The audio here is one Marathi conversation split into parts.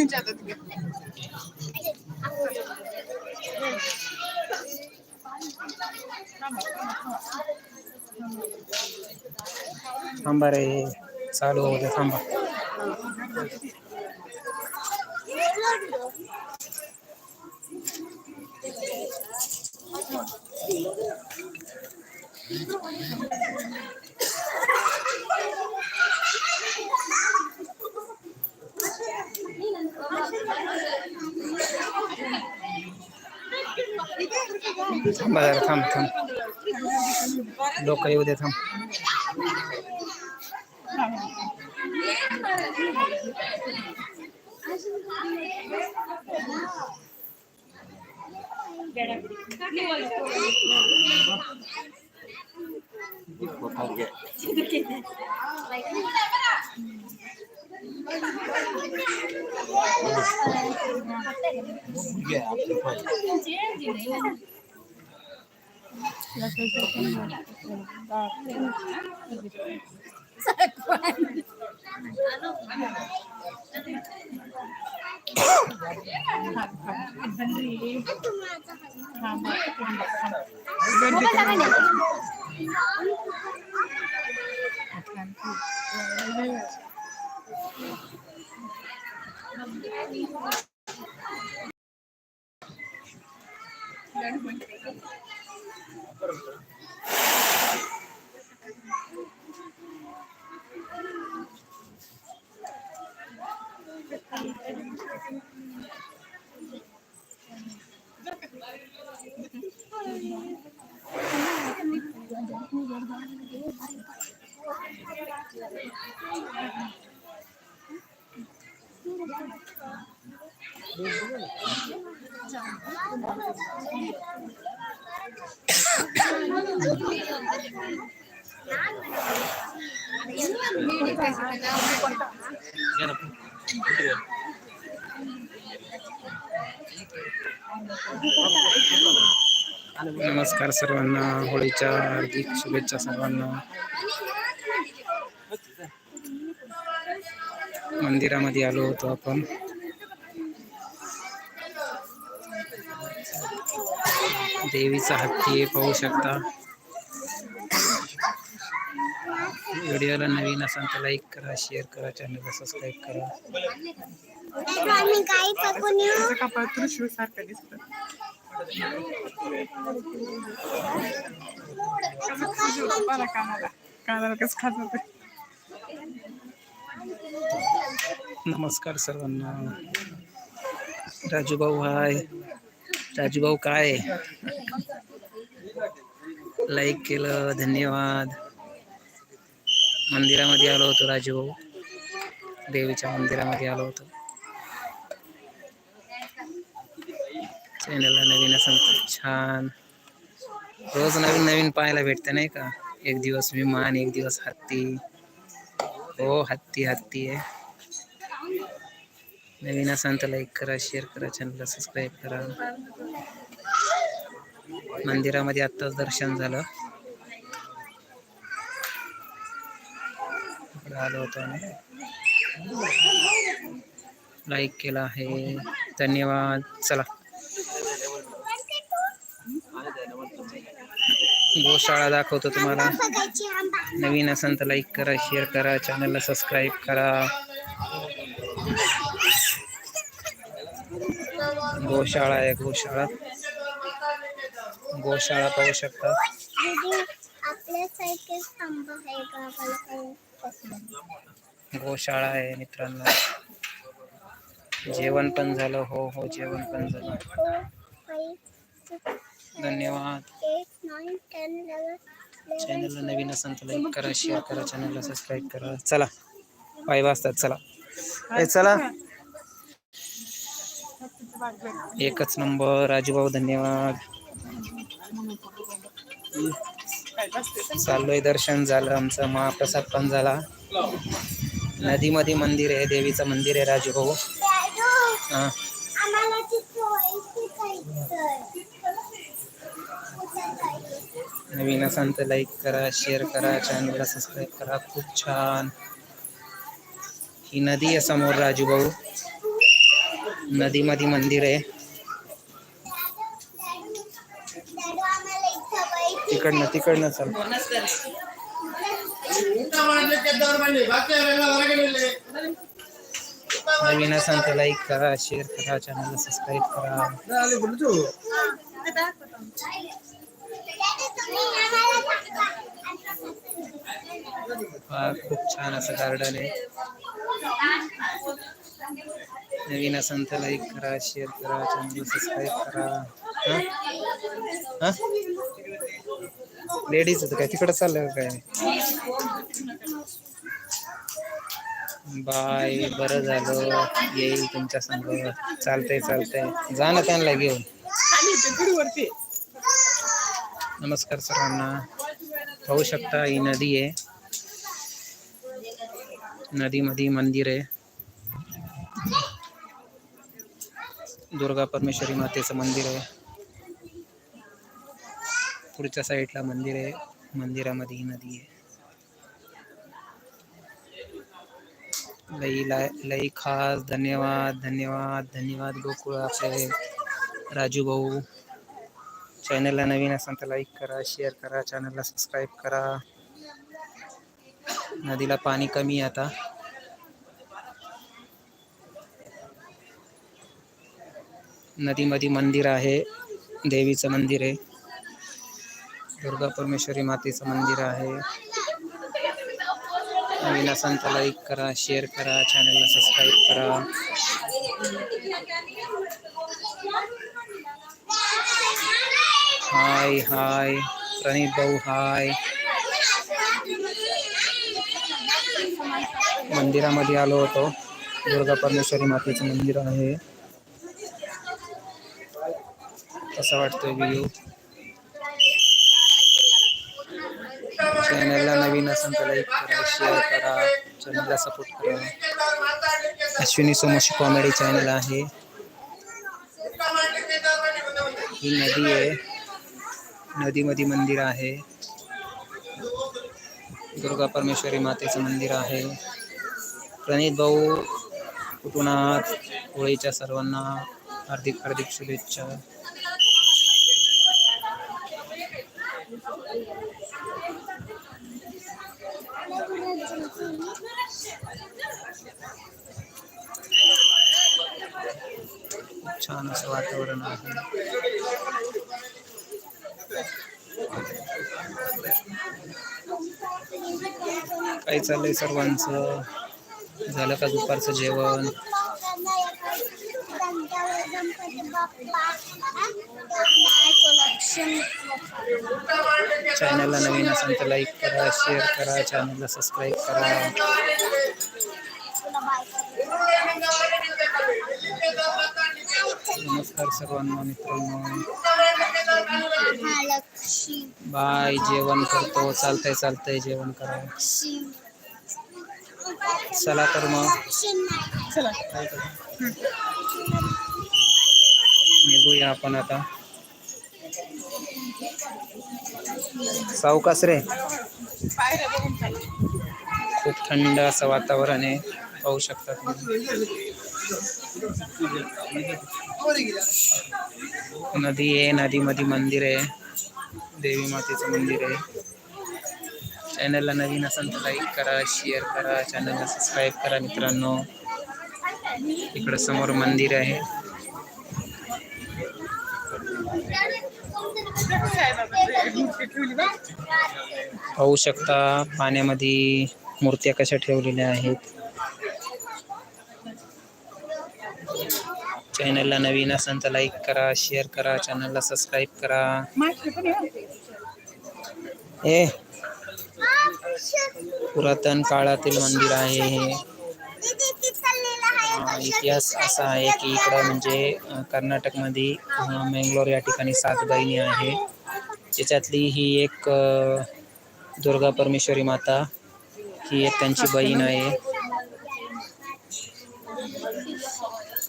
मम्मीच्या हातात घे. थांबा रे चालू होऊ दे थांबा थांबा जरा थांब थांब. लोक येऊ दे थांब. Bukan tangannya. नमस्कार सर्वांना होळीच्या हार्दिक शुभेच्छा सर्वांना. मंदिरामध्ये आलो होतो आपण. देवीचा हत्ती पाहू शकता. व्हिडिओला नवीन असाल तर लाईक करा शेअर करा चॅनलला सबस्क्राईब करा. आम्ही गाई पकडून येऊ त्याचं कपाळ त्रिशूळ सारखं दिसतं कसं खाजू मला कानाला कानाला कसं खाजू नमस्कार सर्वांना. राजूभाऊ हाय. राजूभाऊ काय? लाईक केलं धन्यवाद. मंदिरामध्ये आलो होतो राजूभाऊ. देवीच्या मंदिरामध्ये आलो होतो. चॅनलला नवीन असं छान. रोज नवीन नवीन पाहायला भेटतं नाही का? एक दिवस विमान एक दिवस हत्ती. हो हत्ती हत्ती आहे. नवीन असाल तर लाईक करा शेअर करा चॅनलला सबस्क्राईब करा. मंदिरामध्ये आत्ताच दर्शन झालं. आलो होतो आम्ही. लाईक केला आहे. धन्यवाद. चला. गोशाळा दाखवतो तुम्हाला. नवीन असेल तर लाईक करा शेअर करा चॅनलला सबस्क्राईब करा. गोशाळा आहे गोशाळा. गोशाळा पाहू शकता. गोशाळा आहे मित्रांनो. जेवण पण झालं. हो हो जेवण पण झालं. धन्यवाद. एट चॅनलला नवीन असेल तर लाईक करा शेअर करा चॅनलला सबस्क्राईब करा. चला पाय वाजतात. चला. ए चला. एकच नंबर. राजूभाऊ धन्यवाद. चाललोय दर्शन झालं. आमचं महाप्रसाद पण झाला. नदीमध्ये मंदिर आहे देवीचं मंदिर आहे राजूभाऊ हा. नवीन असाल तर लाईक करा शेअर करा चॅनलला सबस्क्राईब करा. खूप छान. ही नदी आहे समोर राजूभाऊ नदीमध्ये मंदिर आहे. दादू आम्हाला इथं बाई तिकडनं तिकडनं चल नवीन असाल तर लाईक करा शेअर करा चॅनलला सबस्क्राईब करा. खूप छान असं गार्डन आहे. नवीन असाल तर लाईक करा शेअर करा चॅनलला सबस्क्राईब करा. हा? लेडीज होतं काय? तिकडं चाललं काय? बाय बरं झालं. येईल तुमच्या संग. चालतंय चालतंय. जा ना त्यांना घेऊन. नमस्कार सर्वांना पाहू शकता ही नदी आहे. नदीमध्ये मंदिर आहे. दुर्गा परमेश्वरी मातेचं मंदिर आहे. पुढच्या साईडला मंदिर आहे. मंदिरामध्ये ही नदी आहे. लई ला लई खास धन्यवाद धन्यवाद धन्यवाद गोकुळाचे राजू भाऊ चॅनलला नवीन असाल तर लाईक करा शेअर करा चॅनलला सबस्क्राईब करा. नदीला पाणी कमी आहे आता. नदीमध्ये मंदिर आहे देवीचं मंदिर आहे. दुर्गा परमेश्वरी मातेचं मंदिर आहे. नवीन असाल तर लाईक करा शेअर करा चॅनलला सबस्क्राईब करा. हाय हाय प्रणीत भाऊ हाय मंदिरामध्ये आलो होतो. दुर्गा परमेश्वरी मातेचं मंदिर आहे. कसा वाटतोय व्हिडिओ चॅनलला नवीन असेल तर लाईक करा शेअर करा चॅनलला सपोर्ट करा. अश्विनी सोमशी कॉमेडी चॅनल आहे. ही नदी आहे. नदीमध्ये मंदिर आहे. दुर्गा परमेश्वरी मातेचं मंदिर आहे. प्रणित भाऊ कुटुनाथ होळीच्या सर्वांना हार्दिक हार्दिक शुभेच्छा खूप छान असं वातावरण आहे. काय चाललंय सर्वांचं? झालं का दुपारचं जेवण? चॅनलला नवीन असेल तर लाईक करा शेअर करा चॅनलला सबस्क्राईब करा. नमस्कार सर्वांना मित्रांनो. बाय जेवण करतो. चालतंय चालतंय जेवण करा. चला तर मग? निघूया आपण आता. सावकाश रे. खूप थंड असं वातावरण आहे. पाहू शकता तुम्ही. नदी आहे नदीमध्ये मंदिर आहे. देवी मातेचं मंदिर आहे. चॅनलला नवीन असेल तर लाईक करा शेअर करा चॅनलला सबस्क्राईब करा मित्रांनो. इकडं समोर मंदिर आहे. पाहू शकता पाण्यामध्ये मूर्त्या कशा ठेवलेल्या आहेत. चॅनलला नवीन असेल तर लाईक करा शेअर करा चॅनलला सबस्क्राईब करा. हे पुरातन काळातील मंदिर आहे हे. इतिहास असा आहे की इकडं म्हणजे कर्नाटकमध्ये मेंगलोर मंगलोर या ठिकाणी सात बहिणी आहे. त्याच्यातली ही एक दुर्गा परमेश्वरी माता ही एक त्यांची बहीण आहे.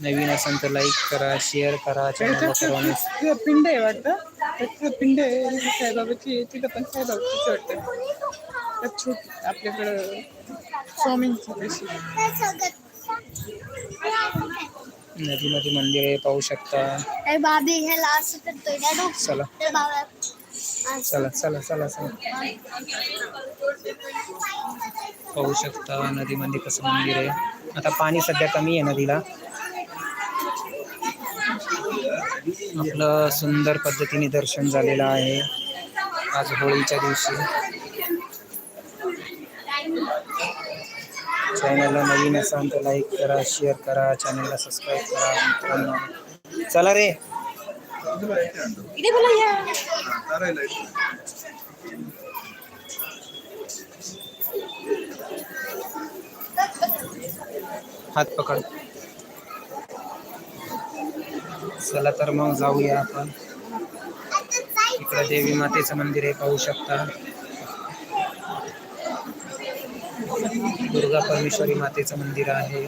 नवीन असेल तर लाईक करा शेअर करा चॅनलला सर्वांनी. पिंड आहे वाटतं पिंड आहे साईबाबाची तिथं पण साईबाबाचीच वाटतं. छोटी आपल्याकडं स्वामींची तशी. नदीमध्ये मंदिर आहे पाहू शकता. तर बाबी ह्याला असं करतोय चला. चला चला चला चला. पाहू शकता नदीमध्ये कसं मंदिर आहे. आता पाणी सध्या कमी आहे नदीला. आपलं सुंदर पद्धतीने दर्शन झालेलं आहे. आज होळीच्या दिवशी. चॅनलला नवीन असाल तर लाईक करा शेअर करा चॅनलला सबस्क्राईब करा मित्रांनो. चला रे. हात पकड. चला तर मग जाऊया आपण. इकडं देवी मातेचं मंदिर आहे पाहू शकता. दुर्गा परमेश्वरी मातेचं मंदिर आहे.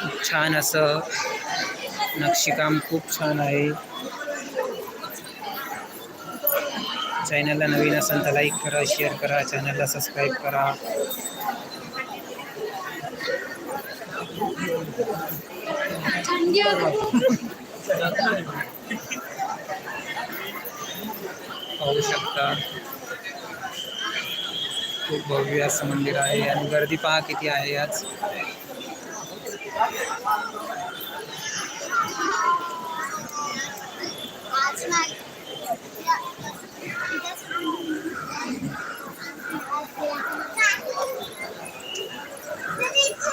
खूप छान असं नक्षीकाम खूप छान आहे. चॅनलला नवीन असेल तर लाईक करा शेअर करा चॅनलला सबस्क्राईब करा. पाहू शकता खूप भव्य मंदिर आहे आणि गर्दी पहा किती आहे आज।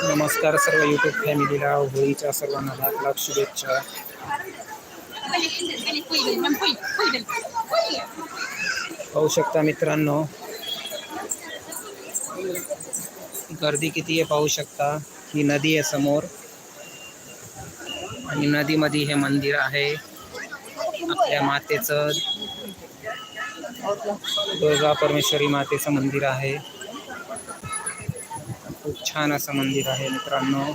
नमस्कार सर्व यूट्यूब फॅमिलीला होळीच्या सर्वांना लाख लाख शुभेच्छा। पाहू शकता मित्रांनो. गर्दी किती आहे पाहू शकता. ही नदी आहे समोर. आणि नदीमध्ये हे मंदिर आहे. आपल्या मातेचं दुर्गा परमेश्वरी मातेचं मंदिर आहे. खूप छान असं मंदिर आहे मित्रांनो.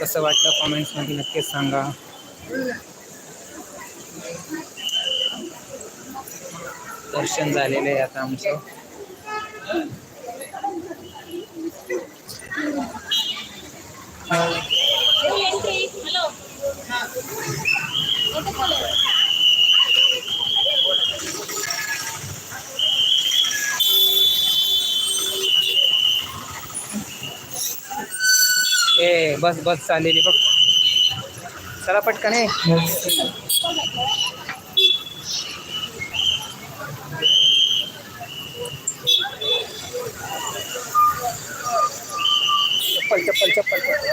कसं वाटलं कॉमेंट्समध्ये नक्कीच सांगा. दर्शन झालेलं आहे आता आमचं. ए बस बस चाललेली बघ. चला पटकन चप्पल चप्पल चप्पल चप्पल.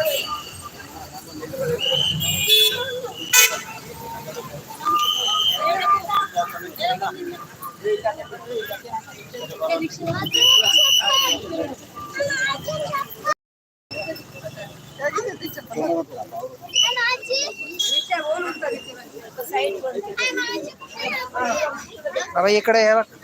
बाबा इकडे आहे बघ